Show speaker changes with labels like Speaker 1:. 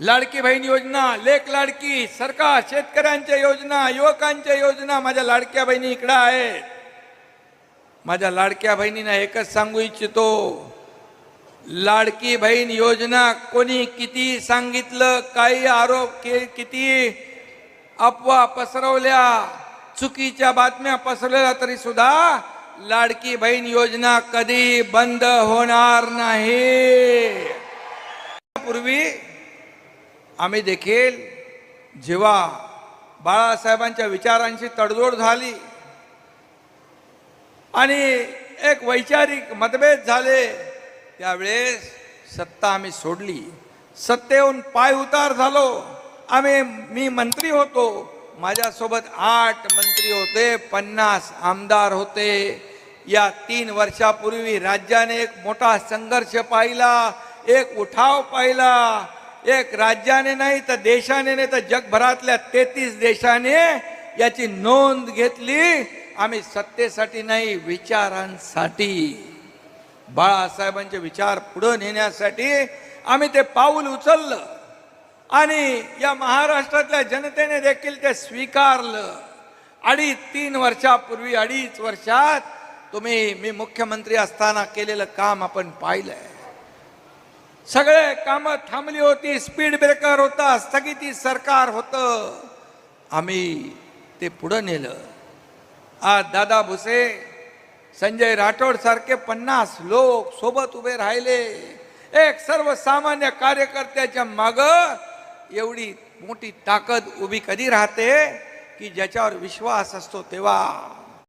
Speaker 1: लाडकी बहीण योजना लेख लाडकी सरकार शेतकऱ्यांच्या योजना युवकांच्या योजना माझ्या लाडक्या बहिणी इकडं आहेत माझ्या लाडक्या बहिणींना एकच सांगू इच्छितो लाडकी बहीण योजना कोणी किती सांगितलं काही आरोप के किती अफवा पसरवल्या चुकीच्या बातम्या पसरवल्या तरी सुद्धा लाडकी बहीण योजना कधी बंद होणार नाही. पूर्वी आम्ही देखील जेव्हा बाळासाहेबांच्या विचारांची तडजोड झाली आणि एक वैचारिक मतभेद झाले त्यावेळेस सत्ता आम्ही सोडली. सत्तेहून पाय उतार झालो. आम्ही मी मंत्री होतो. माझ्यासोबत आठ मंत्री होते पन्नास आमदार होते. या तीन वर्षापूर्वी राज्याने एक मोठा संघर्ष पाहिला एक उठाव पाहिला. एक राज्याने नाही तर देशाने नाही तर जगभरातल्या तेहतीस देशाने याची नोंद घेतली. आम्ही सत्तेसाठी नाही विचारांसाठी. बाळासाहेबांचे विचार पुढे नेण्यासाठी आम्ही ते पाऊल उचललं. आणि या महाराष्ट्रातल्या जनतेने देखील ते स्वीकारलं. अडीच तीन वर्षापूर्वी अडीच वर्षात तुम्ही मी मुख्यमंत्री असताना केलेलं काम आपण पाहिलंय. सगळे कामं थांबली होती स्पीड ब्रेकर होता स्थगिती सरकार होतं. आम्ही ते पुढं नेलं. आज दादा भुसे संजय राठोड सारखे पन्नास लोक सोबत उभे राहिले. एक सर्वसामान्य कार्यकर्त्याच्या माग एवढी मोठी ताकद उभी कधी राहते की ज्याच्यावर विश्वास असतो तेव्हा.